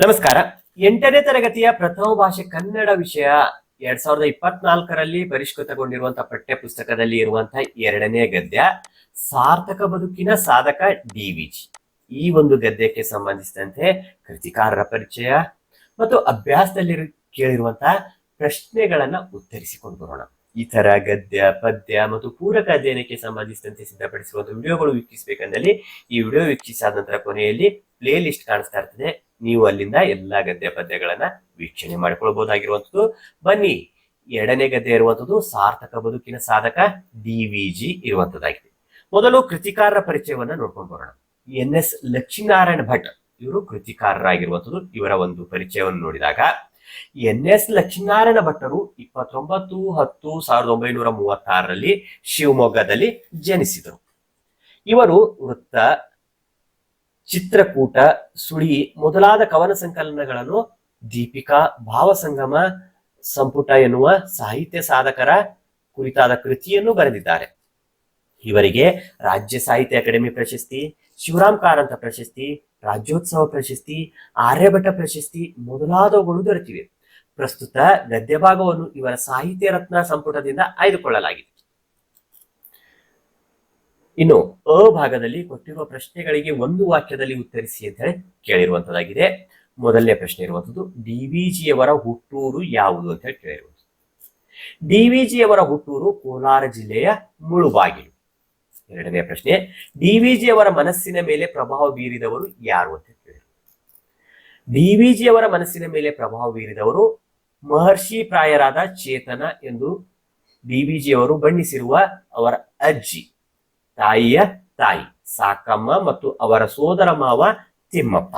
ನಮಸ್ಕಾರ. ಎಂಟನೇ ತರಗತಿಯ ಪ್ರಥಮ ಭಾಷೆ ಕನ್ನಡ ವಿಷಯ ಎರಡ್ ಸಾವಿರದ ಇಪ್ಪತ್ನಾಲ್ಕರಲ್ಲಿ ಪರಿಷ್ಕೃತಗೊಂಡಿರುವಂತಹ ಪಠ್ಯ ಪುಸ್ತಕದಲ್ಲಿ ಇರುವಂತಹ ಎರಡನೇ ಗದ್ಯ, ಸಾರ್ಥಕ ಬದುಕಿನ ಸಾಧಕ ಡಿ ಡಿವಿಜಿ ಈ ಒಂದು ಗದ್ಯಕ್ಕೆ ಸಂಬಂಧಿಸಿದಂತೆ ಕೃತಿಕಾರರ ಪರಿಚಯ ಮತ್ತು ಅಭ್ಯಾಸದಲ್ಲಿ ಕೇಳಿರುವಂತಹ ಪ್ರಶ್ನೆಗಳನ್ನ ಉತ್ತರಿಸಿಕೊಂಡು ಬರೋಣ. ಈ ತರ ಗದ್ಯ, ಪದ್ಯ ಮತ್ತು ಪೂರಕ ಅಧ್ಯಯನಕ್ಕೆ ಸಂಬಂಧಿಸಿದಂತೆ ಸಿದ್ಧಪಡಿಸಿರುವಂತಹ ವಿಡಿಯೋಗಳು ವೀಕ್ಷಿಸಬೇಕಂದಲ್ಲಿ ಈ ವಿಡಿಯೋ ವೀಕ್ಷಿಸಾದ ನಂತರ ಕೊನೆಯಲ್ಲಿ ಪ್ಲೇ ಲಿಸ್ಟ್ ಕಾಣಿಸ್ತಾ ಇರ್ತದೆ. ನೀವು ಅಲ್ಲಿಂದ ಎಲ್ಲಾ ಗದ್ಯ ಪದ್ಯಗಳನ್ನ ವೀಕ್ಷಣೆ ಮಾಡಿಕೊಳ್ಬಹುದಾಗಿರುವಂಥದ್ದು. ಬನ್ನಿ, ಎರಡನೇ ಗದ್ಯ ಇರುವಂಥದ್ದು ಸಾರ್ಥಕ ಬದುಕಿನ ಸಾಧಕ ಡಿ ವಿ ಜಿ ಇರುವಂತದ್ದಾಗಿದೆ ಮೊದಲು ಕೃತಿಕಾರರ ಪರಿಚಯವನ್ನ ನೋಡ್ಕೊಂಡು ಬರೋಣ. ಎನ್ ಎಸ್ ಲಕ್ಷ್ಮೀನಾರಾಯಣ ಭಟ್ ಇವರು ಕೃತಿಕಾರರಾಗಿರುವಂಥದ್ದು. ಇವರ ಒಂದು ಪರಿಚಯವನ್ನು ನೋಡಿದಾಗ, ಎನ್ ಎಸ್ ಲಕ್ಷ್ಮೀನಾರಾಯಣ ಭಟ್ಟರು ಇಪ್ಪತ್ತೊಂಬತ್ತು, ಹತ್ತು, ಸಾವಿರದ ಒಂಬೈನೂರ ಮೂವತ್ತಾರರಲ್ಲಿ ಶಿವಮೊಗ್ಗದಲ್ಲಿ ಜನಿಸಿದರು. ಇವರು ವೃತ್ತ ಚಿತ್ರಕೂಟ, ಸುಳಿ ಮೊದಲಾದ ಕವನ ಸಂಕಲನಗಳನ್ನು ದೀಪಿಕಾ ಭಾವಸಂಗಮ ಸಂಪುಟ ಎನ್ನುವ ಸಾಹಿತ್ಯ ಸಾಧಕರ ಕುರಿತಾದ ಕೃತಿಯನ್ನು ಬರೆದಿದ್ದಾರೆ. ಇವರಿಗೆ ರಾಜ್ಯ ಸಾಹಿತ್ಯ ಅಕಾಡೆಮಿ ಪ್ರಶಸ್ತಿ, ಶಿವರಾಮ್ ಕಾರಂತ ಪ್ರಶಸ್ತಿ, ರಾಜ್ಯೋತ್ಸವ ಪ್ರಶಸ್ತಿ, ಆರ್ಯಭಟ ಪ್ರಶಸ್ತಿ ಮೊದಲಾದವುಗಳು ದೊರೆತಿವೆ. ಪ್ರಸ್ತುತ ಗದ್ಯ ಭಾಗವನ್ನು ಇವರ ಸಾಹಿತ್ಯ ರತ್ನ ಸಂಪುಟದಿಂದ ಆಯ್ದುಕೊಳ್ಳಲಾಗಿದೆ. ಇನ್ನು ಅ ಭಾಗದಲ್ಲಿ ಕೊಟ್ಟಿರುವ ಪ್ರಶ್ನೆಗಳಿಗೆ ಒಂದು ವಾಕ್ಯದಲ್ಲಿ ಉತ್ತರಿಸಿ ಅಂತ ಹೇಳಿ ಕೇಳಿರುವಂತದ್ದಾಗಿದೆ. ಮೊದಲನೇ ಪ್ರಶ್ನೆ ಇರುವಂತದ್ದು ಡಿವಿಜಿಯವರ ಹುಟ್ಟೂರು ಯಾವುದು ಅಂತ ಹೇಳಿ ಕೇಳಿರುವಂಥದ್ದು ಜಿಯವರ ಹುಟ್ಟೂರು ಕೋಲಾರ ಜಿಲ್ಲೆಯ ಮುಳುಬಾಗಿಲು. ಎರಡನೇ ಪ್ರಶ್ನೆ ಡಿವಿಜಿಯವರ ಮನಸ್ಸಿನ ಮೇಲೆ ಪ್ರಭಾವ ಬೀರಿದವರು ಯಾರು ಅಂತ ಕೇಳಿರು ಡಿವಿಜಿಯವರ ಮನಸ್ಸಿನ ಮೇಲೆ ಪ್ರಭಾವ ಬೀರಿದವರು ಮಹರ್ಷಿ ಪ್ರಾಯರಾದ ಚೇತನ ಎಂದು ಡಿವಿಜಿಯವರು ಬಣ್ಣಿಸಿರುವ ಅವರ ಅಜ್ಜಿ. ತಾಯಿಯ ತಾಯಿ, ಸಾಕಮ್ಮ ಮತ್ತು ಅವರ ಸೋದರ ಮಾವ ತಿಮ್ಮಪ್ಪ.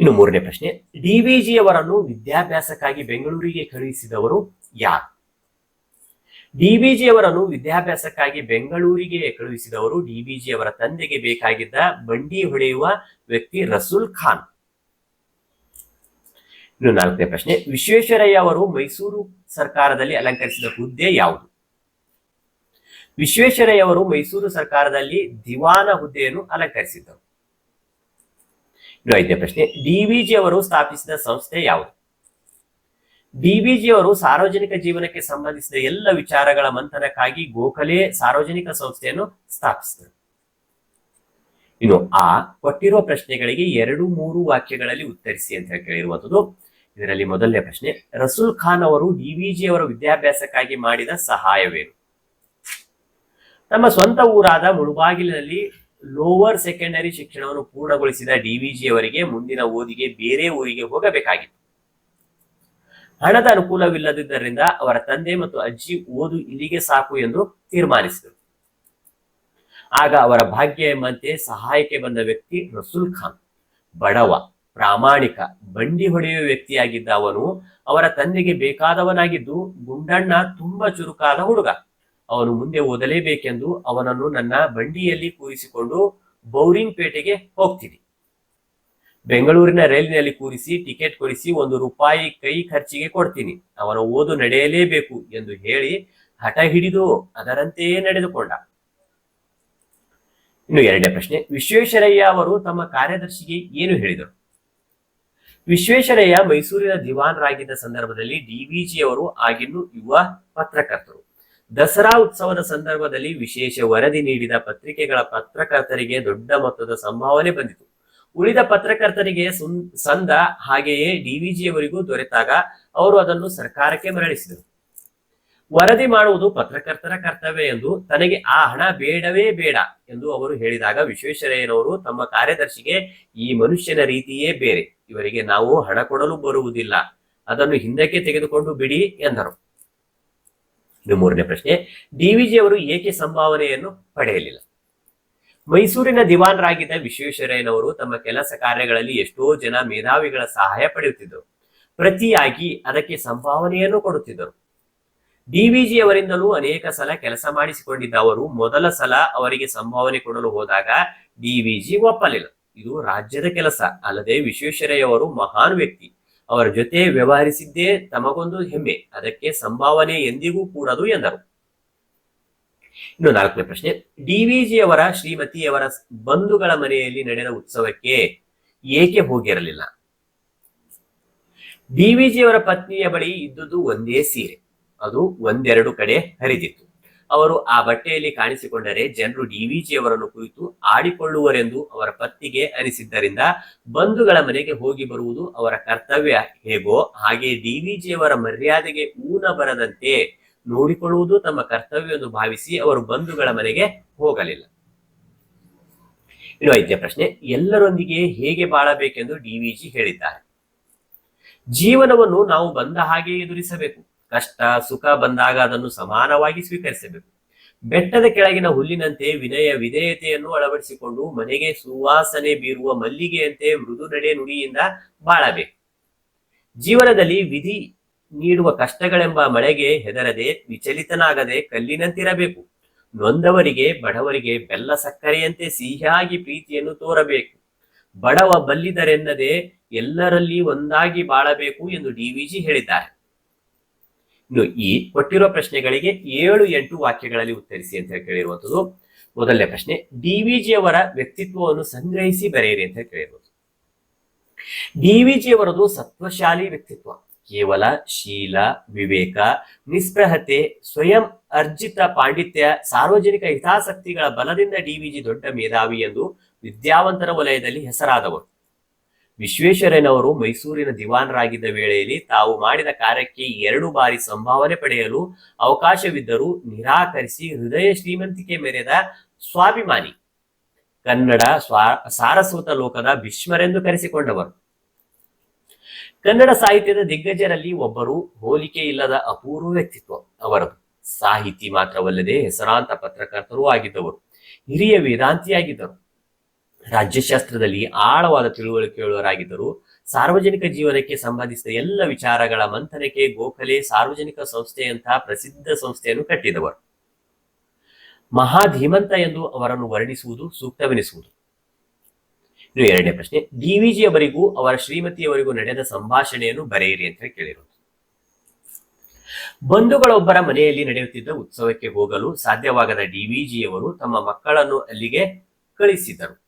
ಇನ್ನು ಮೂರನೇ ಪ್ರಶ್ನೆ ಡಿವಿಜಿಯವರನ್ನು ವಿದ್ಯಾಭ್ಯಾಸಕ್ಕಾಗಿ ಬೆಂಗಳೂರಿಗೆ ಕಳುಹಿಸಿದವರು ಯಾರು? ಡಿವಿಜಿಯವರನ್ನು ವಿದ್ಯಾಭ್ಯಾಸಕ್ಕಾಗಿ ಬೆಂಗಳೂರಿಗೆ ಕಳುಹಿಸಿದವರು ಡಿವಿಜಿಯವರ ತಂದೆಗೆ ಬೇಕಾಗಿದ್ದ ಬಂಡಿ ಹೊಡೆಯುವ ವ್ಯಕ್ತಿ ರಸೂಲ್ ಖಾನ್. ಇನ್ನು ನಾಲ್ಕನೇ ಪ್ರಶ್ನೆ, ವಿಶ್ವೇಶ್ವರಯ್ಯ ಅವರು ಮೈಸೂರು ಸರ್ಕಾರದಲ್ಲಿ ಅಲಂಕರಿಸಿದ ಹುದ್ದೆ ಯಾವುದು? ವಿಶ್ವೇಶ್ವರಯ್ಯ ಅವರು ಮೈಸೂರು ಸರ್ಕಾರದಲ್ಲಿ ದಿವಾನ ಹುದ್ದೆಯನ್ನು ಅಲಂಕರಿಸಿದ್ದರು. ಐದನೇ ಪ್ರಶ್ನೆ ಡಿವಿಜಿ ಅವರು ಸ್ಥಾಪಿಸಿದ ಸಂಸ್ಥೆ ಯಾವುದು? ಡಿವಿಜಿ ಅವರು ಸಾರ್ವಜನಿಕ ಜೀವನಕ್ಕೆ ಸಂಬಂಧಿಸಿದ ಎಲ್ಲ ವಿಚಾರಗಳ ಮಂಥನಕ್ಕಾಗಿ ಗೋಖಲೆ ಸಾರ್ವಜನಿಕ ಸಂಸ್ಥೆಯನ್ನು ಸ್ಥಾಪಿಸಿದರು. ಇನ್ನು ಆ ಕೊಟ್ಟಿರುವ ಪ್ರಶ್ನೆಗಳಿಗೆ ಎರಡು ಮೂರು ವಾಕ್ಯಗಳಲ್ಲಿ ಉತ್ತರಿಸಿ ಅಂತ ಕೇಳಿರುವಂತದ್ದು ಇದರಲ್ಲಿ ಮೊದಲನೇ ಪ್ರಶ್ನೆ, ರಸೂಲ್ ಖಾನ್ ಅವರು ಡಿವಿಜಿ ಅವರ ವಿದ್ಯಾಭ್ಯಾಸಕ್ಕಾಗಿ ಮಾಡಿದ ಸಹಾಯವೇನು? ತಮ್ಮ ಸ್ವಂತ ಊರಾದ ಮುಳುಬಾಗಿಲಿನಲ್ಲಿ ಲೋವರ್ ಸೆಕೆಂಡರಿ ಶಿಕ್ಷಣವನ್ನು ಪೂರ್ಣಗೊಳಿಸಿದ ಡಿವಿಜಿ ಅವರಿಗೆ ಮುಂದಿನ ಓದಿಗೆ ಬೇರೆ ಊರಿಗೆ ಹೋಗಬೇಕಾಗಿತ್ತು. ಹಣದ ಅನುಕೂಲವಿಲ್ಲದಿದ್ದರಿಂದ ಅವರ ತಂದೆ ಮತ್ತು ಅಜ್ಜಿ ಓದು ಇಲ್ಲಿಗೆ ಸಾಕು ಎಂದು ತೀರ್ಮಾನಿಸಿದರು. ಆಗ ಅವರ ಭಾಗ್ಯ ಎಂಬಂತೆ ಸಹಾಯಕ್ಕೆ ಬಂದ ವ್ಯಕ್ತಿ ರಸೂಲ್ ಖಾನ್. ಬಡವ, ಪ್ರಾಮಾಣಿಕ, ಬಂಡಿ ಹೊಡೆಯುವ ವ್ಯಕ್ತಿಯಾಗಿದ್ದ ಅವನು ಅವರ ತಂದೆಗೆ ಬೇಕಾದವನಾಗಿದ್ದು ಗುಂಡಣ್ಣ ತುಂಬಾ ಚುರುಕಾದ ಹುಡುಗ. ಅವನು ಮುಂದೆ ಓದಲೇಬೇಕೆಂದು ಅವನನ್ನು ನನ್ನ ಬಂಡಿಯಲ್ಲಿ ಕೂರಿಸಿಕೊಂಡು ಬೌರಿಂಗ್ ಪೇಟೆಗೆ ಹೋಗ್ತೀನಿ. ಬೆಂಗಳೂರಿನ ರೈಲಿನಲ್ಲಿ ಕೂರಿಸಿ ಟಿಕೆಟ್ ಕೊಡಿಸಿ ಒಂದು ರೂಪಾಯಿ ಕೈ ಖರ್ಚಿಗೆ ಕೊಡ್ತೀನಿ. ಅವನ ಓದು ನಡೆಯಲೇಬೇಕು ಎಂದು ಹೇಳಿ ಹಠ ಹಿಡಿದು ಅದರಂತೆಯೇ ನಡೆದುಕೊಂಡ. ಇನ್ನು ಎರಡನೇ ಪ್ರಶ್ನೆ, ವಿಶ್ವೇಶ್ವರಯ್ಯ ಅವರು ತಮ್ಮ ಕಾರ್ಯದರ್ಶಿಗೆ ಏನು ಹೇಳಿದರು? ವಿಶ್ವೇಶ್ವರಯ್ಯ ಮೈಸೂರಿನ ದಿವಾನರಾಗಿದ್ದ ಸಂದರ್ಭದಲ್ಲಿ ಡಿವಿಜಿಯವರು ಆಗಿನ್ನು ಯುವ ಪತ್ರಕರ್ತರು. ದಸರಾ ಉತ್ಸವದ ಸಂದರ್ಭದಲ್ಲಿ ವಿಶೇಷ ವರದಿ ನೀಡಿದ ಪತ್ರಿಕೆಗಳ ಪತ್ರಕರ್ತರಿಗೆ ದೊಡ್ಡ ಮೊತ್ತದ ಸಂಭಾವನೆ ಬಂದಿತು. ಉಳಿದ ಪತ್ರಕರ್ತರಿಗೆ ಸಂದ ಹಾಗೆಯೇ ಡಿವಿಜಿಯವರಿಗೂ ದೊರೆತಾಗ ಅವರು ಅದನ್ನು ಸರ್ಕಾರಕ್ಕೆ ಮರಳಿಸಿದರು. ವರದಿ ಮಾಡುವುದು ಪತ್ರಕರ್ತರ ಕರ್ತವ್ಯ ಎಂದು ತನಗೆ ಆ ಹಣ ಬೇಡವೇ ಬೇಡ ಎಂದು ಅವರು ಹೇಳಿದಾಗ ವಿಶ್ವೇಶ್ವರಯ್ಯನವರು ತಮ್ಮ ಕಾರ್ಯದರ್ಶಿಗೆ ಈ ಮನುಷ್ಯನ ರೀತಿಯೇ ಬೇರೆ, ಇವರಿಗೆ ನಾವು ಹಣ ಕೊಡಲು ಬರುವುದಿಲ್ಲ, ಅದನ್ನು ಹಿಂದಕ್ಕೆ ತೆಗೆದುಕೊಂಡು ಬಿಡಿ ಎಂದರು. ಇನ್ನು ಮೂರನೇ ಪ್ರಶ್ನೆ. ಡಿವಿಜಿ ಅವರು ಏಕೆ ಸಂಭಾವನೆಯನ್ನು ಪಡೆಯಲಿಲ್ಲ? ಮೈಸೂರಿನ ದಿವಾನರಾಗಿದ್ದ ವಿಶ್ವೇಶ್ವರಯ್ಯನವರು ತಮ್ಮ ಕೆಲಸ ಕಾರ್ಯಗಳಲ್ಲಿ ಎಷ್ಟೋ ಜನ ಮೇಧಾವಿಗಳ ಸಹಾಯ ಪಡೆಯುತ್ತಿದ್ದರು. ಪ್ರತಿಯಾಗಿ ಅದಕ್ಕೆ ಸಂಭಾವನೆಯನ್ನು ಕೊಡುತ್ತಿದ್ದರು. ಡಿವಿಜಿ ಅವರಿಂದಲೂ ಅನೇಕ ಸಲ ಕೆಲಸ ಮಾಡಿಸಿಕೊಂಡಿದ್ದ ಅವರು ಮೊದಲ ಸಲ ಅವರಿಗೆ ಸಂಭಾವನೆ ಕೊಡಲು ಹೋದಾಗ ಡಿವಿಜಿ ಒಪ್ಪಲಿಲ್ಲ. ಇದು ರಾಜ್ಯದ ಕೆಲಸ, ಅಲ್ಲದೆ ವಿಶ್ವೇಶ್ವರಯ್ಯ ಅವರು ಮಹಾನ್ ವ್ಯಕ್ತಿ. ಅವರ ಜೊತೆ ವ್ಯವಹರಿಸಿದ್ದೇ ತಮಗೊಂದು ಹೆಮ್ಮೆ. ಅದಕ್ಕೆ ಸಂಭಾವನೆ ಎಂದಿಗೂ ಕೂಡದು ಎಂದರು. ಇನ್ನು ನಾಲ್ಕನೇ ಪ್ರಶ್ನೆ. ಡಿವಿಜಿ ಅವರ ಶ್ರೀಮತಿಯವರ ಬಂಧುಗಳ ಮನೆಯಲ್ಲಿ ನಡೆದ ಉತ್ಸವಕ್ಕೆ ಏಕೆ ಹೋಗಿರಲಿಲ್ಲ? ಡಿವಿಜಿಯವರ ಪತ್ನಿಯ ಬಳಿ ಇದ್ದುದು ಒಂದೇ ಸೀರೆ. ಅದು ಒಂದೆರಡು ಕಡೆ ಹರಿದಿತ್ತು. ಅವರು ಆ ಬಟ್ಟೆಯಲ್ಲಿ ಕಾಣಿಸಿಕೊಂಡರೆ ಜನರು ಡಿವಿಜಿ ಅವರನ್ನು ಕುರಿತು ಆಡಿಕೊಳ್ಳುವರೆಂದು ಅವರ ಪತ್ನಿಗೆ ಅನಿಸಿದ್ದರಿಂದ ಬಂಧುಗಳ ಮನೆಗೆ ಹೋಗಿ ಬರುವುದು ಅವರ ಕರ್ತವ್ಯ. ಹೇಗೋ ಹಾಗೆ ಡಿವಿಜಿಯವರ ಮರ್ಯಾದೆಗೆ ಊನ ಬರದಂತೆ ನೋಡಿಕೊಳ್ಳುವುದು ತಮ್ಮ ಕರ್ತವ್ಯ ಎಂದು ಭಾವಿಸಿ ಅವರು ಬಂಧುಗಳ ಮನೆಗೆ ಹೋಗಲಿಲ್ಲ. ಇನ್ನು ಪ್ರಶ್ನೆ, ಎಲ್ಲರೊಂದಿಗೆ ಹೇಗೆ ಬಾಳಬೇಕೆಂದು ಡಿವಿಜಿ ಹೇಳಿದ್ದಾರೆ? ಜೀವನವನ್ನು ನಾವು ಬಂದ ಹಾಗೆ ಎದುರಿಸಬೇಕು. ಕಷ್ಟ, ಸುಖ ಬಂದಾಗ ಅದನ್ನು ಸಮಾನವಾಗಿ ಸ್ವೀಕರಿಸಬೇಕು. ಬೆಟ್ಟದ ಕೆಳಗಿನ ಹುಲ್ಲಿನಂತೆ ವಿನಯ, ವಿಧೇಯತೆಯನ್ನು ಅಳವಡಿಸಿಕೊಂಡು ಮನೆಗೆ ಸುವಾಸನೆ ಬೀರುವ ಮಲ್ಲಿಗೆಯಂತೆ ಮೃದು ನಡೆ ನುಡಿಯಿಂದ ಬಾಳಬೇಕು. ಜೀವನದಲ್ಲಿ ವಿಧಿ ನೀಡುವ ಕಷ್ಟಗಳೆಂಬ ಮಳೆಗೆ ಹೆದರದೆ ವಿಚಲಿತನಾಗದೆ ಕಲ್ಲಿನಂತಿರಬೇಕು. ನೊಂದವರಿಗೆ, ಬಡವರಿಗೆ ಬೆಲ್ಲ ಸಕ್ಕರೆಯಂತೆ ಸಿಹಿಯಾಗಿ ಪ್ರೀತಿಯನ್ನು ತೋರಬೇಕು. ಬಡವ ಬಲ್ಲಿದರೆನ್ನದೆ ಎಲ್ಲರಲ್ಲಿ ಒಂದಾಗಿ ಬಾಳಬೇಕು ಎಂದು ಡಿವಿಜಿ ಹೇಳಿದ್ದಾರೆ. ಇನ್ನು ಈ ಕೊಟ್ಟಿರುವ ಪ್ರಶ್ನೆಗಳಿಗೆ ಏಳು ಎಂಟು ವಾಕ್ಯಗಳಲ್ಲಿ ಉತ್ತರಿಸಿ ಅಂತ ಕೇಳಿರುವಂತದ್ದು ಮೊದಲನೇ ಪ್ರಶ್ನೆ ಡಿವಿಜಿ ಅವರ ವ್ಯಕ್ತಿತ್ವವನ್ನು ಸಂಗ್ರಹಿಸಿ ಬರೆಯಿರಿ ಅಂತ ಕೇಳಿರುವುದು ಡಿವಿಜಿ ಅವರದು ಸತ್ವಶಾಲಿ ವ್ಯಕ್ತಿತ್ವ. ಕೇವಲ ಶೀಲ, ವಿವೇಕ, ನಿಸ್ಪೃಹತೆ, ಸ್ವಯಂ ಅರ್ಜಿತ ಪಾಂಡಿತ್ಯ, ಸಾರ್ವಜನಿಕ ಹಿತಾಸಕ್ತಿಗಳ ಬಲದಿಂದ ಡಿವಿಜಿ ದೊಡ್ಡ ಮೇಧಾವಿ ಎಂದು ವಿದ್ಯಾವಂತರ ವಲಯದಲ್ಲಿ ಹೆಸರಾದವರು. ವಿಶ್ವೇಶ್ವರಯ್ಯನವರು ಮೈಸೂರಿನ ದಿವಾನರಾಗಿದ್ದ ವೇಳೆಯಲ್ಲಿ ತಾವು ಮಾಡಿದ ಕಾರ್ಯಕ್ಕೆ ಎರಡು ಬಾರಿ ಸಂಭಾವನೆ ಪಡೆಯಲು ಅವಕಾಶವಿದ್ದರೂ ನಿರಾಕರಿಸಿ ಹೃದಯ ಶ್ರೀಮಂತಿಕೆ ಮೆರೆದ ಸ್ವಾಭಿಮಾನಿ. ಕನ್ನಡ ಸ್ವಾ, ಸಾರಸ್ವತ ಲೋಕದ ಭೀಷ್ಮರೆಂದು ಕರೆಸಿಕೊಂಡವರು. ಕನ್ನಡ ಸಾಹಿತ್ಯದ ದಿಗ್ಗಜರಲ್ಲಿ ಒಬ್ಬರು ಹೋಲಿಕೆ ಇಲ್ಲದ ಅಪೂರ್ವ ವ್ಯಕ್ತಿತ್ವ ಅವರದು. ಸಾಹಿತಿ ಮಾತ್ರವಲ್ಲದೆ ಹೆಸರಾಂತ ಪತ್ರಕರ್ತರೂ ಆಗಿದ್ದವರು. ಹಿರಿಯ ವೇದಾಂತಿಯಾಗಿದ್ದರು. ರಾಜ್ಯಶಾಸ್ತ್ರದಲ್ಲಿ ಆಳವಾದ ತಿಳುವಳಿಕೆಯುಳ್ಳವರಾಗಿದ್ದರು ಸಾರ್ವಜನಿಕ ಜೀವನಕ್ಕೆ ಸಂಬಂಧಿಸಿದ ಎಲ್ಲ ವಿಚಾರಗಳ ಮಂಥನಕ್ಕೆ ಗೋಖಲೆ ಸಾರ್ವಜನಿಕ ಸಂಸ್ಥೆಯಂತಹ ಪ್ರಸಿದ್ಧ ಸಂಸ್ಥೆಯನ್ನು ಕಟ್ಟಿದವರು. ಮಹಾಧೀಮಂತ ಎಂದು ಅವರನ್ನು ವರ್ಣಿಸುವುದು ಸೂಕ್ತವೆನಿಸುವುದು. ಇನ್ನು ಎರಡನೇ ಪ್ರಶ್ನೆ. ಡಿವಿಜಿ ಅವರ ಶ್ರೀಮತಿಯವರಿಗೂ ನಡೆದ ಸಂಭಾಷಣೆಯನ್ನು ಬರೆಯಿರಿ ಅಂತ ಕೇಳಿರೋದು. ಬಂಧುಗಳೊಬ್ಬರ ಮನೆಯಲ್ಲಿ ನಡೆಯುತ್ತಿದ್ದ ಉತ್ಸವಕ್ಕೆ ಹೋಗಲು ಸಾಧ್ಯವಾಗದ ಡಿವಿಜಿಯವರು ತಮ್ಮ ಮಕ್ಕಳನ್ನು ಅಲ್ಲಿಗೆ ಕಳಿಸಿದರು.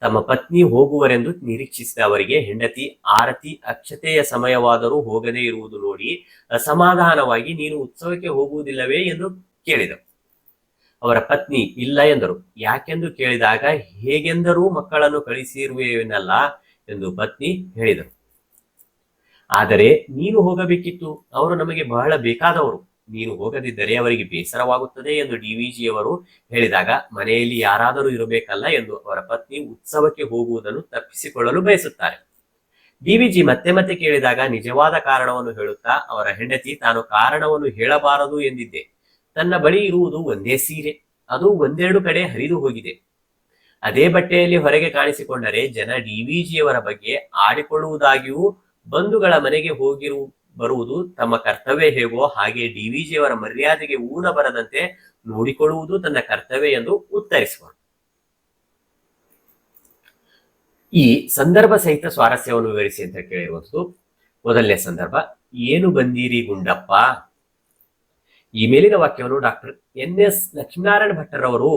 ತಮ್ಮ ಪತ್ನಿ ಹೋಗುವರೆಂದು ನಿರೀಕ್ಷಿಸಿದ ಅವರಿಗೆ ಹೆಂಡತಿ ಆರತಿ ಅಕ್ಷತೆಯ ಸಮಯವಾದರೂ ಹೋಗದೇ ಇರುವುದು ನೋಡಿ ಅಸಮಾಧಾನವಾಗಿ, ನೀನು ಉತ್ಸವಕ್ಕೆ ಹೋಗುವುದಿಲ್ಲವೇ? ಎಂದು ಕೇಳಿದರು ಅವರ ಪತ್ನಿ, ಇಲ್ಲ, ಎಂದರು. ಯಾಕೆಂದು ಕೇಳಿದಾಗ ಹೇಗೆಂದರೂ ಮಕ್ಕಳನ್ನು ಕಳಿಸಿರುವೆನಲ್ಲ? ಎಂದು ಪತ್ನಿ ಹೇಳಿದರು ಆದರೆ ನೀನು ಹೋಗಬೇಕಿತ್ತು. ಅವರು ನಮಗೆ ಬಹಳ ಬೇಕಾದವರು. ನೀನು ಹೋಗದಿದ್ದರೆ ಅವರಿಗೆ ಬೇಸರವಾಗುತ್ತದೆ ಎಂದು ಡಿವಿಜಿ ಅವರು ಹೇಳಿದಾಗ, ಮನೆಯಲ್ಲಿ ಯಾರಾದರೂ ಇರಬೇಕಲ್ಲ ಎಂದು ಅವರ ಪತ್ನಿ ಉತ್ಸವಕ್ಕೆ ಹೋಗುವುದನ್ನು ತಪ್ಪಿಸಿಕೊಳ್ಳಲು ಬಯಸುತ್ತಾರೆ. ಡಿವಿಜಿ ಮತ್ತೆ ಮತ್ತೆ ಕೇಳಿದಾಗ ನಿಜವಾದ ಕಾರಣವನ್ನು ಹೇಳುತ್ತಾ, ಅವರ ಹೆಂಡತಿ ತಾನು ಕಾರಣವನ್ನು ಹೇಳಬಾರದು ಎಂದಿದ್ದೆ. ತನ್ನ ಬಳಿ ಇರುವುದು ಒಂದೇ ಸೀರೆ, ಅದು ಒಂದೆರಡು ಕಡೆ ಹರಿದು ಹೋಗಿದೆ. ಅದೇ ಬಟ್ಟೆಯಲ್ಲಿ ಹೊರಗೆ ಕಾಣಿಸಿಕೊಂಡರೆ ಜನ ಡಿವಿಜಿಯವರ ಬಗ್ಗೆ ಆಡಿಕೊಳ್ಳುವುದಾಗಿಯೂ ಬಂಧುಗಳ ಮನೆಗೆ ಹೋಗಿರು ಬರುವುದು ತಮ್ಮ ಕರ್ತವ್ಯ ಹೇಗೋ ಹಾಗೆ ಡಿವಿಜಿಯವರ ಮರ್ಯಾದೆಗೆ ಊರ ಬರದಂತೆ ನೋಡಿಕೊಳ್ಳುವುದು ತನ್ನ ಕರ್ತವ್ಯ ಎಂದು ಉತ್ತರಿಸುವರು. ಈ ಸಂದರ್ಭ ಸಹಿತ ಸ್ವಾರಸ್ಯವನ್ನು ವಿವರಿಸಿ ಅಂತ ಕೇಳಿರುವಂತದ್ದು ಮೊದಲನೇ ಸಂದರ್ಭ, ಏನು ಬಂದೀರಿ ಗುಂಡಪ್ಪ? ಈ ಮೇಲಿನ ವಾಕ್ಯವನ್ನು ಡಾಕ್ಟರ್ ಎನ್ ಎಸ್ ಲಕ್ಷ್ಮೀನಾರಾಯಣ ಭಟ್ಟರವರು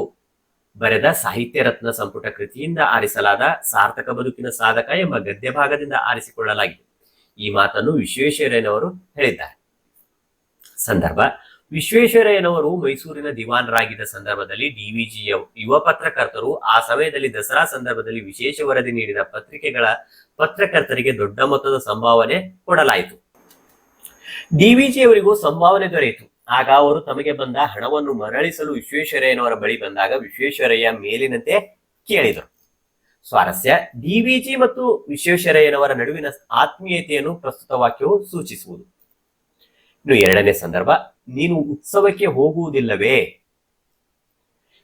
ಬರೆದ ಸಾಹಿತ್ಯ ರತ್ನ ಸಂಪುಟ ಕೃತಿಯಿಂದ ಆರಿಸಲಾದ ಸಾರ್ಥಕ ಬದುಕಿನ ಸಾಧಕ ಎಂಬ ಗದ್ಯ ಭಾಗದಿಂದ ಆರಿಸಿಕೊಳ್ಳಲಾಗಿದೆ. ಈ ಮಾತನ್ನು ವಿಶ್ವೇಶ್ವರಯ್ಯನವರು ಹೇಳಿದ್ದಾರೆ. ಸಂದರ್ಭ, ವಿಶ್ವೇಶ್ವರಯ್ಯನವರು ಮೈಸೂರಿನ ದಿವಾನರಾಗಿದ್ದ ಸಂದರ್ಭದಲ್ಲಿ ಡಿವಿಜಿಯ ಯುವ ಪತ್ರಕರ್ತರು ಆ ಸಮಯದಲ್ಲಿ ದಸರಾ ಸಂದರ್ಭದಲ್ಲಿ ವಿಶೇಷ ವರದಿ ನೀಡಿದ ಪತ್ರಿಕೆಗಳ ಪತ್ರಕರ್ತರಿಗೆ ದೊಡ್ಡ ಮೊತ್ತದ ಸಂಭಾವನೆ ಕೊಡಲಾಯಿತು. ಡಿವಿಜಿಯವರಿಗೂ ಸಂಭಾವನೆ ದೊರೆಯಿತು. ಆಗ ಅವರು ತಮಗೆ ಬಂದ ಹಣವನ್ನು ಮರಳಿಸಲು ವಿಶ್ವೇಶ್ವರಯ್ಯನವರ ಬಳಿ ಬಂದಾಗ ವಿಶ್ವೇಶ್ವರಯ್ಯ ಮೇಲಿನಂತೆ ಕೇಳಿದರು. ಸ್ವಾರಸ್ಯ. ಡಿವಿಜಿ ಮತ್ತು ವಿಶ್ವೇಶ್ವರಯ್ಯನವರ ನಡುವಿನ ಆತ್ಮೀಯತೆಯನ್ನು ಪ್ರಸ್ತುತ ವಾಕ್ಯವು ಸೂಚಿಸುವುದು. ಇನ್ನು ಎರಡನೇ ಸಂದರ್ಭ, ನೀನು ಉತ್ಸವಕ್ಕೆ ಹೋಗುವುದಿಲ್ಲವೇ?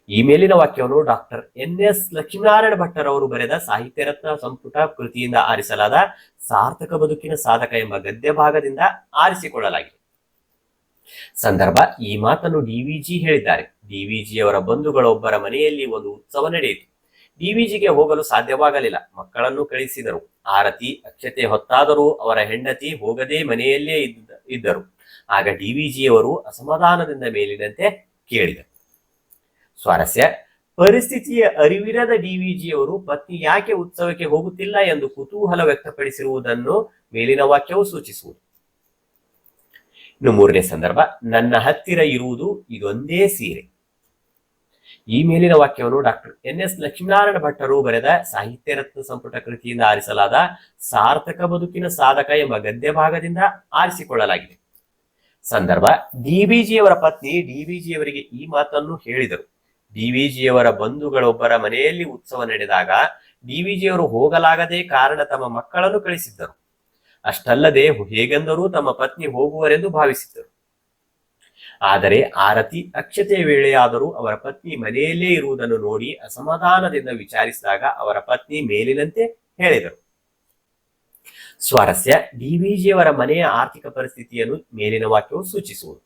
ಈ ಮೇಲಿನ ವಾಕ್ಯವನ್ನು ಡಾಕ್ಟರ್ ಎನ್ ಎಸ್ ಲಕ್ಷ್ಮೀನಾರಾಯಣ ಭಟ್ಟರವರು ಬರೆದ ಸಾಹಿತ್ಯ ರತ್ನ ಸಂಪುಟ ಕೃತಿಯಿಂದ ಆರಿಸಲಾದ ಸಾರ್ಥಕ ಬದುಕಿನ ಸಾಧಕ ಎಂಬ ಗದ್ಯ ಭಾಗದಿಂದ ಆರಿಸಿಕೊಳ್ಳಲಾಗಿದೆ. ಸಂದರ್ಭ, ಈ ಮಾತನ್ನು ಡಿವಿಜಿ ಹೇಳಿದ್ದಾರೆ. ಡಿವಿಜಿ ಅವರ ಬಂಧುಗಳೊಬ್ಬರ ಮನೆಯಲ್ಲಿ ಒಂದು ಉತ್ಸವ ನಡೆಯಿತು. ಡಿವಿಜಿಗೆ ಹೋಗಲು ಸಾಧ್ಯವಾಗಲಿಲ್ಲ. ಮಕ್ಕಳನ್ನು ಕಳಿಸಿದರು. ಆರತಿ, ಅಕ್ಷತೆ ಹೊತ್ತಾದರೂ ಅವರ ಹೆಂಡತಿ ಹೋಗದೇ ಮನೆಯಲ್ಲೇ ಇದ್ದ, ಇದ್ದರು. ಆಗ ಡಿವಿಜಿಯವರು ಅಸಮಾಧಾನದಿಂದ ಮೇಲಿನಂತೆ ಕೇಳಿದರು. ಸ್ವಾರಸ್ಯ, ಪರಿಸ್ಥಿತಿಯ ಅರಿವಿರದ ಡಿವಿಜಿಯವರು ಪತ್ನಿ ಯಾಕೆ ಉತ್ಸವಕ್ಕೆ ಹೋಗುತ್ತಿಲ್ಲ ಎಂದು ಕುತೂಹಲ ವ್ಯಕ್ತಪಡಿಸಿರುವುದನ್ನು ಮೇಲಿನ ವಾಕ್ಯವು ಸೂಚಿಸುವುದು. ಇನ್ನು ಮೂರನೇ ಸಂದರ್ಭ, ನನ್ನ ಹತ್ತಿರ ಇರುವುದು ಇದೊಂದೇ ಸೀರೆ. ಈ ಮೇಲಿನ ವಾಕ್ಯವನ್ನು ಡಾಕ್ಟರ್ ಎನ್ ಎಸ್ ಲಕ್ಷ್ಮೀನಾರಾಯಣ ಭಟ್ಟರು ಬರೆದ ಸಾಹಿತ್ಯ ರತ್ನ ಸಂಪುಟ ಕೃತಿಯಿಂದ ಆರಿಸಲಾದ ಸಾರ್ಥಕ ಬದುಕಿನ ಸಾಧಕ ಎಂಬ ಗದ್ಯ ಭಾಗದಿಂದ ಆರಿಸಿಕೊಳ್ಳಲಾಗಿದೆ. ಸಂದರ್ಭ ಡಿವಿಜಿಯವರ ಪತ್ನಿ ಡಿವಿಜಿಯವರಿಗೆ ಈ ಮಾತನ್ನು ಹೇಳಿದರು. ಡಿವಿಜಿಯವರ ಬಂಧುಗಳೊಬ್ಬರ ಮನೆಯಲ್ಲಿ ಉತ್ಸವ ನಡೆದಾಗ ಡಿವಿಜಿಯವರು ಹೋಗಲಾಗದೇ ಕಾರಣ ತಮ್ಮ ಮಕ್ಕಳನ್ನು ಕಳಿಸಿದ್ದರು. ಅಷ್ಟಲ್ಲದೆ, ಹೇಗೆಂದರೂ ತಮ್ಮ ಪತ್ನಿ ಹೋಗುವರೆಂದು ಭಾವಿಸಿದ್ದರು. ಆದರೆ ಆರತಿ ಅಕ್ಷತೆಯ ವೇಳೆಯಾದರೂ ಅವರ ಪತ್ನಿ ಮನೆಯಲ್ಲೇ ಇರುವುದನ್ನು ನೋಡಿ ಅಸಮಾಧಾನದಿಂದ ವಿಚಾರಿಸಿದಾಗ ಅವರ ಪತ್ನಿ ಮೇಲಿನಂತೆ ಹೇಳಿದರು. ಸ್ವಾರಸ್ಯ ಡಿವಿಜಿಯವರ ಮನೆಯ ಆರ್ಥಿಕ ಪರಿಸ್ಥಿತಿಯನ್ನು ಮೇಲಿನ ವಾಕ್ಯವು ಸೂಚಿಸುವುದು.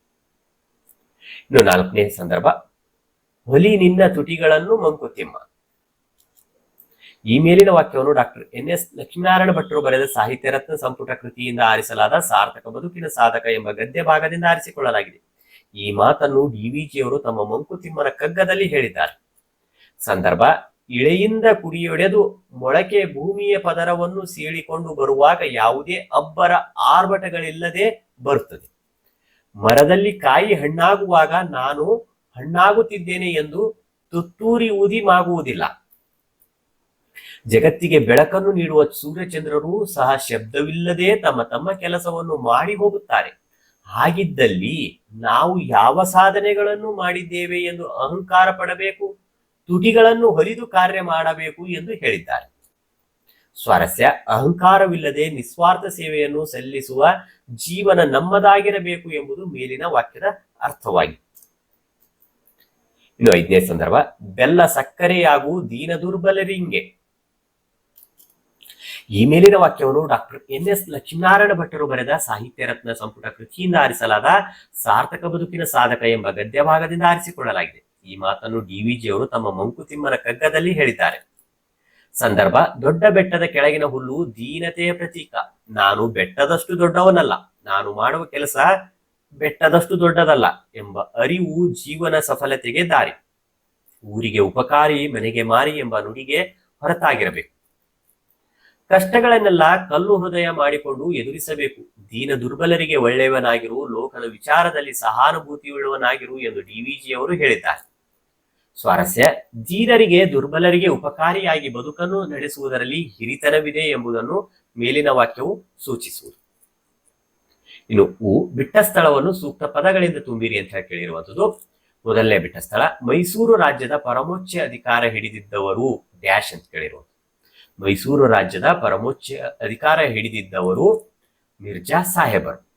ಇನ್ನು ನಾಲ್ಕನೇ ಸಂದರ್ಭ, ಹೊಲಿ ನಿನ್ನ ತುಟಿಗಳನ್ನು ಮಂಕುತಿಮ್ಮ. ಈ ಮೇಲಿನ ವಾಕ್ಯವನ್ನು ಡಾಕ್ಟರ್ ಎನ್ ಎಸ್ ಲಕ್ಷ್ಮೀನಾರಾಯಣ ಭಟ್ರು ಬರೆದ ಸಾಹಿತ್ಯ ರತ್ನ ಸಂಪುಟ ಕೃತಿಯಿಂದ ಆರಿಸಲಾದ ಸಾರ್ಥಕ ಬದುಕಿನ ಸಾಧಕ ಎಂಬ ಗದ್ಯ ಭಾಗದಿಂದ ಆರಿಸಿಕೊಳ್ಳಲಾಗಿದೆ. ಈ ಮಾತನ್ನು ಡಿವಿಜಿಯವರು ತಮ್ಮ ಮಂಕುತಿಮ್ಮನ ಕಗ್ಗದಲ್ಲಿ ಹೇಳಿದ್ದಾರೆ. ಸಂದರ್ಭ, ಇಳೆಯಿಂದ ಕುಡಿಯೊಡೆದು ಮೊಳಕೆ ಭೂಮಿಯ ಪದರವನ್ನು ಸೀಳಿಕೊಂಡು ಬರುವಾಗ ಯಾವುದೇ ಅಬ್ಬರ ಆರ್ಭಟಗಳಿಲ್ಲದೆ ಬರುತ್ತದೆ. ಮರದಲ್ಲಿ ಕಾಯಿ ಹಣ್ಣಾಗುವಾಗ ನಾನು ಹಣ್ಣಾಗುತ್ತಿದ್ದೇನೆ ಎಂದು ತುತ್ತೂರಿ ಊದಿ ಮಾಗುವುದಿಲ್ಲ. ಜಗತ್ತಿಗೆ ಬೆಳಕನ್ನು ನೀಡುವ ಸೂರ್ಯಚಂದ್ರರು ಸಹ ಶಬ್ದವಿಲ್ಲದೆ ತಮ್ಮ ತಮ್ಮ ಕೆಲಸವನ್ನು ಮಾಡಿ ಹೋಗುತ್ತಾರೆ. ಹಾಗಿದ್ದಲ್ಲಿ ನಾವು ಯಾವ ಸಾಧನೆಗಳನ್ನು ಮಾಡಿದ್ದೇವೆ ಎಂದು ಅಹಂಕಾರ ಪಡಬೇಕು? ತುಟಿಗಳನ್ನು ಹೊಲಿದು ಕಾರ್ಯ ಮಾಡಬೇಕು ಎಂದು ಹೇಳಿದ್ದಾರೆ. ಸ್ವಾರಸ್ಯ, ಅಹಂಕಾರವಿಲ್ಲದೆ ನಿಸ್ವಾರ್ಥ ಸೇವೆಯನ್ನು ಸಲ್ಲಿಸುವ ಜೀವನ ನಮ್ಮದಾಗಿರಬೇಕು ಎಂಬುದು ಮೇಲಿನ ವಾಕ್ಯದ ಅರ್ಥವಾಗಿದೆ. ಇನ್ನು ಐದನೇ ಸಂದರ್ಭ, ಬೆಲ್ಲ ಸಕ್ಕರೆಯಾಗೂ ದೀನ ದುರ್ಬಲರಿಂಗೆ ಈ ಮೇಲಿನ ವಾಕ್ಯವನ್ನು ಡಾಕ್ಟರ್ ಎನ್ ಎಸ್ ಲಕ್ಷ್ಮೀನಾರಾಯಣ ಭಟ್ಟರು ಬರೆದ ಸಾಹಿತ್ಯ ರತ್ನ ಸಂಪುಟ ಕೃತಿಯಿಂದ ಆರಿಸಲಾದ ಸಾರ್ಥಕ ಬದುಕಿನ ಸಾಧಕ ಎಂಬ ಗದ್ಯ ಭಾಗದಿಂದ ಆರಿಸಿಕೊಳ್ಳಲಾಗಿದೆ. ಈ ಮಾತನ್ನು ಡಿ ವಿ ಜಿಯವರು ತಮ್ಮ ಮಂಕುತಿಮ್ಮನ ಕಗ್ಗದಲ್ಲಿ ಹೇಳಿದ್ದಾರೆ. ಸಂದರ್ಭ, ದೊಡ್ಡ ಬೆಟ್ಟದ ಕೆಳಗಿನ ಹುಲ್ಲು ದೀನತೆಯ ಪ್ರತೀಕ. ನಾನು ಬೆಟ್ಟದಷ್ಟು ದೊಡ್ಡವನಲ್ಲ, ನಾನು ಮಾಡುವ ಕೆಲಸ ಬೆಟ್ಟದಷ್ಟು ದೊಡ್ಡದಲ್ಲ ಎಂಬ ಅರಿವು ಜೀವನ ಸಫಲತೆಗೆ ದಾರಿ. ಊರಿಗೆ ಉಪಕಾರಿ, ಮನೆಗೆ ಮಾರಿ ಎಂಬ ನುಡಿಗೆ ಹೊರತಾಗಿರಬೇಕು. ಕಷ್ಟಗಳನ್ನೆಲ್ಲ ಕಲ್ಲು ಹೃದಯ ಮಾಡಿಕೊಂಡು ಎದುರಿಸಬೇಕು. ದೀನ ದುರ್ಬಲರಿಗೆ ಒಳ್ಳೆಯವನಾಗಿರು, ಲೋಕದ ವಿಚಾರದಲ್ಲಿ ಸಹಾನುಭೂತಿಯುಳ್ಳವನಾಗಿರು ಎಂದು ಡಿವಿಜಿ ಅವರು ಹೇಳಿದ್ದಾರೆ. ಸ್ವಾರಸ್ಯ, ದೀನರಿಗೆ ದುರ್ಬಲರಿಗೆ ಉಪಕಾರಿಯಾಗಿ ಬದುಕನ್ನು ನಡೆಸುವುದರಲ್ಲಿ ಹಿರಿತನವಿದೆ ಎಂಬುದನ್ನು ಮೇಲಿನ ವಾಕ್ಯವು ಸೂಚಿಸುವುದು. ಇನ್ನು ಉ, ಬಿಟ್ಟ ಸ್ಥಳವನ್ನು ಸೂಕ್ತ ಪದಗಳಿಂದ ತುಂಬಿರಿ ಅಂತ ಹೇಳಿ ಕೇಳಿರುವಂಥದ್ದು. ಮೊದಲನೇ ಬಿಟ್ಟ ಸ್ಥಳ, ಮೈಸೂರು ರಾಜ್ಯದ ಪರಮೋಚ್ಚ ಅಧಿಕಾರ ಹಿಡಿದಿದ್ದವರು ಡ್ಯಾಶ್ ಅಂತ ಕೇಳಿರುವುದು ಮೈಸೂರು ರಾಜ್ಯದ ಪರಮೋಚ್ಚ ಅಧಿಕಾರ ಹಿಡಿದಿದ್ದವರು ಮಿರ್ಜಾ ಸಾಹೇಬರು.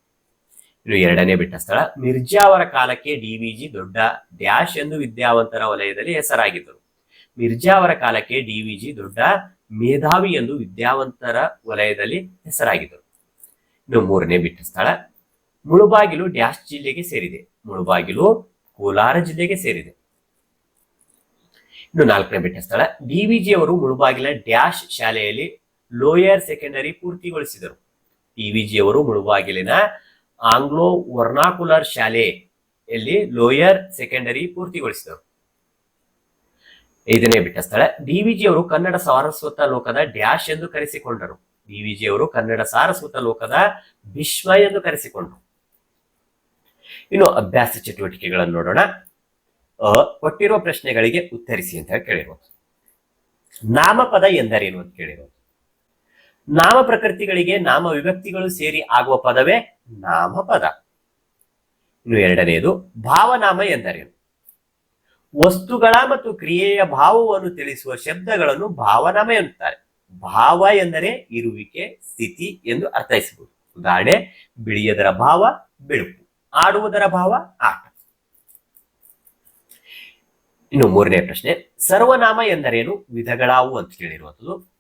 ಇನ್ನು ಎರಡನೇ ಬಿಟ್ಟ ಸ್ಥಳ, ಮಿರ್ಜಾ ಅವರ ಕಾಲಕ್ಕೆ ಡಿವಿಜಿ ದೊಡ್ಡ ಡ್ಯಾಶ್ ಎಂದು ವಿದ್ಯಾವಂತರ ವಲಯದಲ್ಲಿ ಹೆಸರಾಗಿದ್ದರು. ಮಿರ್ಜಾ ಅವರ ಕಾಲಕ್ಕೆ ಡಿವಿಜಿ ದೊಡ್ಡ ಮೇಧಾವಿ ಎಂದು ವಿದ್ಯಾವಂತರ ವಲಯದಲ್ಲಿ ಹೆಸರಾಗಿದ್ದರು. ಇನ್ನು ಮೂರನೇ ಬಿಟ್ಟ ಸ್ಥಳ, ಮುಳುಬಾಗಿಲು ಡ್ಯಾಶ್ ಜಿಲ್ಲೆಗೆ ಸೇರಿದೆ. ಮುಳುಬಾಗಿಲು ಕೋಲಾರ ಜಿಲ್ಲೆಗೆ ಸೇರಿದೆ. ಇನ್ನು ನಾಲ್ಕನೇ ಬೆಟ್ಟ ಸ್ಥಳ. ಡಿವಿಜಿ ಅವರು ಮುಳುಬಾಗಿಲ ಡ್ಯಾಶ್ ಶಾಲೆಯಲ್ಲಿ ಲೋಯರ್ ಸೆಕೆಂಡರಿ ಪೂರ್ತಿಗೊಳಿಸಿದರು. ಡಿವಿಜಿ ಅವರು ಮುಳುಬಾಗಿಲಿನ ಆಂಗ್ಲೋ ವರ್ನಾಕುಲರ್ ಶಾಲೆಯಲ್ಲಿ ಲೋಯರ್ ಸೆಕೆಂಡರಿ ಪೂರ್ತಿಗೊಳಿಸಿದರು. ಐದನೇ ಬಿಟ್ಟ ಸ್ಥಳ. ಡಿವಿಜಿ ಅವರು ಕನ್ನಡ ಸಾರಸ್ವತ ಲೋಕದ ಡ್ಯಾಶ್ ಎಂದು ಕರೆಸಿಕೊಂಡರು. ಡಿವಿಜಿ ಅವರು ಕನ್ನಡ ಸಾರಸ್ವತ ಲೋಕದ ವಿಶ್ವ ಎಂದು ಕರೆಸಿಕೊಂಡರು. ಇನ್ನು ಅಭ್ಯಾಸ ಚಟುವಟಿಕೆಗಳನ್ನು ನೋಡೋಣ. ಅ ಕೊಟ್ಟಿರುವ ಪ್ರಶ್ನೆಗಳಿಗೆ ಉತ್ತರಿಸಿ ಅಂತ ಹೇಳಿ ನಾಮಪದ ಎಂದರೇನು ಅಂತ ಕೇಳಿರೋದು ನಾಮ ಪ್ರಕೃತಿಗಳಿಗೆ ನಾಮ ವಿಭಕ್ತಿಗಳು ಸೇರಿ ಆಗುವ ಪದವೇ ನಾಮಪದ. ಇನ್ನು ಎರಡನೆಯದು ಭಾವನಾಮ ಎಂದರೇನು? ವಸ್ತುಗಳ ಮತ್ತು ಕ್ರಿಯೆಯ ಭಾವವನ್ನು ತಿಳಿಸುವ ಶಬ್ದಗಳನ್ನು ಭಾವನಾಮ ಎನ್ನುತ್ತಾರೆ. ಭಾವ ಎಂದರೆ ಇರುವಿಕೆ, ಸ್ಥಿತಿ ಎಂದು ಅರ್ಥೈಸಬಹುದು. ಉದಾಹರಣೆ, ಬಿಳಿಯದರ ಭಾವ ಬೆಳಕು ಆಡುವುದರ ಭಾವ, ಆಟ. ಇನ್ನು ಮೂರನೇ ಪ್ರಶ್ನೆ, ಸರ್ವನಾಮ ಎಂದರೇನು? ವಿಧಗಳಾವು ಅಂತ ಕೇಳಿರುವಂಥದ್ದು.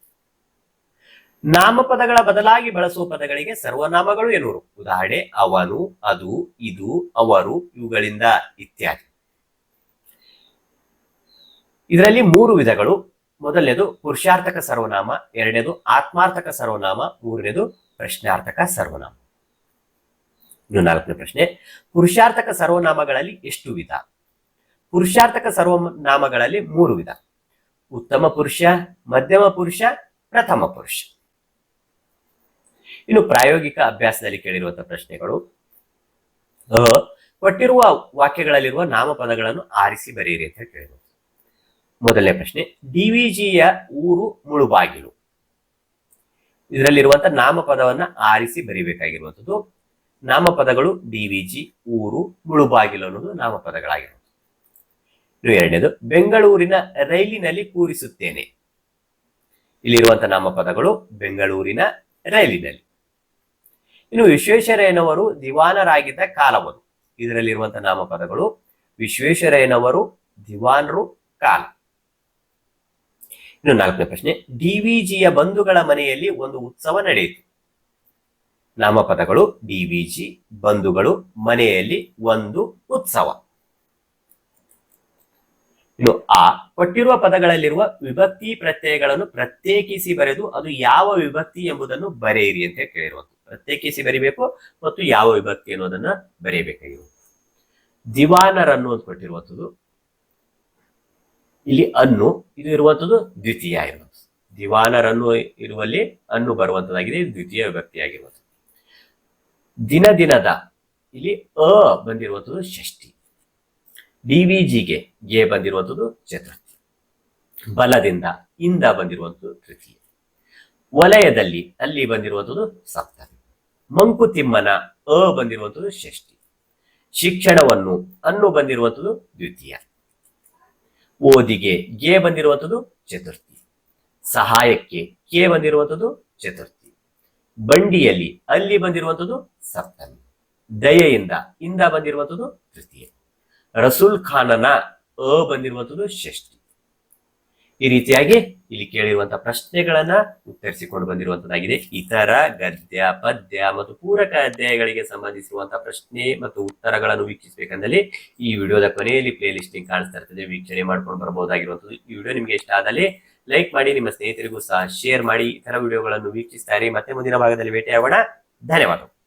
ನಾಮಪದಗಳ ಬದಲಾಗಿ ಬಳಸುವ ಪದಗಳಿಗೆ ಸರ್ವನಾಮಗಳು ಎನ್ನುವರು. ಉದಾಹರಣೆ, ಅವನು, ಅದು, ಇದು, ಅವರು, ಇವುಗಳಿಂದ ಇತ್ಯಾದಿ. ಇದರಲ್ಲಿ ಮೂರು ವಿಧಗಳು. ಮೊದಲನೇದು, ಪುರುಷಾರ್ಥಕ ಸರ್ವನಾಮ, ಎರಡನೇದು, ಆತ್ಮಾರ್ಥಕ ಸರ್ವನಾಮ, ಮೂರನೇದು, ಪ್ರಶ್ನಾರ್ಥಕ ಸರ್ವನಾಮ. ಇನ್ನು ನಾಲ್ಕನೇ ಪ್ರಶ್ನೆ, ಪುರುಷಾರ್ಥಕ ಸರ್ವನಾಮಗಳಲ್ಲಿ ಎಷ್ಟು ವಿಧ? ಪುರುಷಾರ್ಥಕ ಸರ್ವನಾಮಗಳಲ್ಲಿ ಮೂರು ವಿಧ. ಉತ್ತಮ ಪುರುಷ, ಮಧ್ಯಮ ಪುರುಷ, ಪ್ರಥಮ ಪುರುಷ. ಇನ್ನು ಪ್ರಾಯೋಗಿಕ ಅಭ್ಯಾಸದಲ್ಲಿ ಕೇಳಿರುವಂತಹ ಪ್ರಶ್ನೆಗಳು. ಕೊಟ್ಟಿರುವ ವಾಕ್ಯಗಳಲ್ಲಿರುವ ನಾಮಪದಗಳನ್ನು ಆರಿಸಿ ಬರೆಯಿರಿ ಅಂತ ಕೇಳಿರುವುದು ಮೊದಲನೇ ಪ್ರಶ್ನೆ ಡಿವಿಜಿಯ ಊರು ಮುಳುಬಾಗಿಲು. ಇದರಲ್ಲಿರುವಂತಹ ನಾಮಪದವನ್ನ ಆರಿಸಿ ಬರೀಬೇಕಾಗಿರುವಂಥದ್ದು ನಾಮಪದಗಳು ಡಿವಿಜಿ ಊರು, ಮುಳುಬಾಗಿಲು ಅನ್ನೋದು ನಾಮಪದಗಳಾಗಿರುವುದು ಎರಡನೇದು, ಬೆಂಗಳೂರಿನ ರೈಲಿನಲ್ಲಿ ಕೂರಿಸುತ್ತೇನೆ ಇಲ್ಲಿರುವಂತಹ ನಾಮಪದಗಳು ಬೆಂಗಳೂರಿನ ರೈಲಿನಲ್ಲಿ. ಇನ್ನು ವಿಶ್ವೇಶ್ವರಯ್ಯನವರು ದಿವಾನರಾಗಿದ್ದ ಕಾಲವನು ಇದರಲ್ಲಿರುವಂತಹ ನಾಮಪದಗಳು ವಿಶ್ವೇಶ್ವರಯ್ಯನವರು ದಿವಾನರು ಕಾಲ. ಇನ್ನು ನಾಲ್ಕನೇ ಪ್ರಶ್ನೆ ಡಿವಿಜಿಯ ಬಂಧುಗಳ ಮನೆಯಲ್ಲಿ ಒಂದು ಉತ್ಸವ ನಡೆಯಿತು. ನಾಮಪದಗಳು ಡಿವಿಜಿ ಬಂಧುಗಳು ಮನೆಯಲ್ಲಿ ಒಂದು ಉತ್ಸವ. ಇನ್ನು ಆ. ಕೊಟ್ಟಿರುವ ಪದಗಳಲ್ಲಿರುವ ವಿಭಕ್ತಿ ಪ್ರತ್ಯಯಗಳನ್ನು ಪ್ರತ್ಯೇಕಿಸಿ ಬರೆದು ಅದು ಯಾವ ವಿಭಕ್ತಿ ಎಂಬುದನ್ನು ಬರೆಯಿರಿ ಅಂತ ಕೇಳಿರುವುದು ಪ್ರತ್ಯೇಕಿಸಿ ಬರಿಬೇಕು ಮತ್ತು ಯಾವ ವಿಭಕ್ತಿ ಅನ್ನೋದನ್ನ ಬರೆಯಬೇಕಾಗಿರುವುದು ದಿವಾನರನ್ನು ಅಂತ ಕೊಟ್ಟಿರುವಂಥದ್ದು. ಇಲ್ಲಿ ಅನ್ನು, ಇದು ಇರುವಂಥದ್ದು ದ್ವಿತೀಯ ಇರುವಂಥದ್ದು ದಿವಾನರನ್ನು ಇರುವಲ್ಲಿ ಅನ್ನು ಬರುವಂತದ್ದಾಗಿದೆ ಇದು ದ್ವಿತೀಯ ವಿಭಕ್ತಿ ಆಗಿರುವಂಥದ್ದು. ದಿನ ದಿನದ ಇಲ್ಲಿ ಅ ಬಂದಿರುವಂಥದ್ದು ಷಷ್ಠಿ. ಡಿವಿಜಿಗೆ ಗೆ ಬಂದಿರುವಂಥದ್ದು ಚತುರ್ಥಿ. ಬಲದಿಂದ ಇಂದ ಬಂದಿರುವಂಥದ್ದು ತೃತೀಯ. ವಲಯದಲ್ಲಿ ಅಲ್ಲಿ ಬಂದಿರುವಂಥದ್ದು ಸಪ್ತಮಿ. ಮಂಕುತಿಮ್ಮನ ಅ ಬಂದಿರುವಂಥದ್ದು ಷಷ್ಠಿ. ಶಿಕ್ಷಣವನ್ನು ಅನ್ನು ಬಂದಿರುವಂಥದ್ದು ದ್ವಿತೀಯ. ಓದಿಗೆ ಗೆ ಬಂದಿರುವಂಥದ್ದು ಚತುರ್ಥಿ. ಸಹಾಯಕ್ಕೆ ಕೆ ಬಂದಿರುವಂಥದ್ದು ಚತುರ್ಥಿ. ಬಂಡಿಯಲ್ಲಿ ಅಲ್ಲಿ ಬಂದಿರುವಂಥದ್ದು ಸಪ್ತಮಿ. ದಯೆಯಿಂದ ಇಂದ ಬಂದಿರುವಂಥದ್ದು ತೃತೀಯ. ರಸೂಲ್ ಖಾನನ ಅ ಬಂದಿರುವಂಥದ್ದು ಷಷ್ಠಿ. ಈ ರೀತಿಯಾಗಿ ಇಲ್ಲಿ ಕೇಳಿರುವಂತಹ ಪ್ರಶ್ನೆಗಳನ್ನ ಉತ್ತರಿಸಿಕೊಂಡು ಬಂದಿರುವಂತದ್ದಾಗಿದೆ ಇತರ ಗದ್ಯ, ಪದ್ಯ ಮತ್ತು ಪೂರಕ ಅಧ್ಯಾಯಗಳಿಗೆ ಸಂಬಂಧಿಸಿರುವಂತಹ ಪ್ರಶ್ನೆ ಮತ್ತು ಉತ್ತರಗಳನ್ನು ವೀಕ್ಷಿಸಬೇಕಂದಲ್ಲಿ ಈ ವಿಡಿಯೋದ ಕೊನೆಯಲ್ಲಿ ಪ್ಲೇ ಲಿಸ್ಟಿಂಗ್ ಕಾಣಿಸ್ತಾ ಇರ್ತದೆ. ವೀಕ್ಷಣೆ ಮಾಡ್ಕೊಂಡು ಬರಬಹುದಾಗಿರುವಂತದ್ದು ಈ ವಿಡಿಯೋ ನಿಮಗೆ ಇಷ್ಟ ಆದಲ್ಲಿ ಲೈಕ್ ಮಾಡಿ, ನಿಮ್ಮ ಸ್ನೇಹಿತರಿಗೂ ಸಹ ಶೇರ್ ಮಾಡಿ, ಇತರ ವಿಡಿಯೋಗಳನ್ನು ವೀಕ್ಷಿಸ್ತಾರೆ ಮತ್ತೆ ಮುಂದಿನ ಭಾಗದಲ್ಲಿ ಭೇಟಿಯಾಗೋಣ. ಧನ್ಯವಾದಗಳು.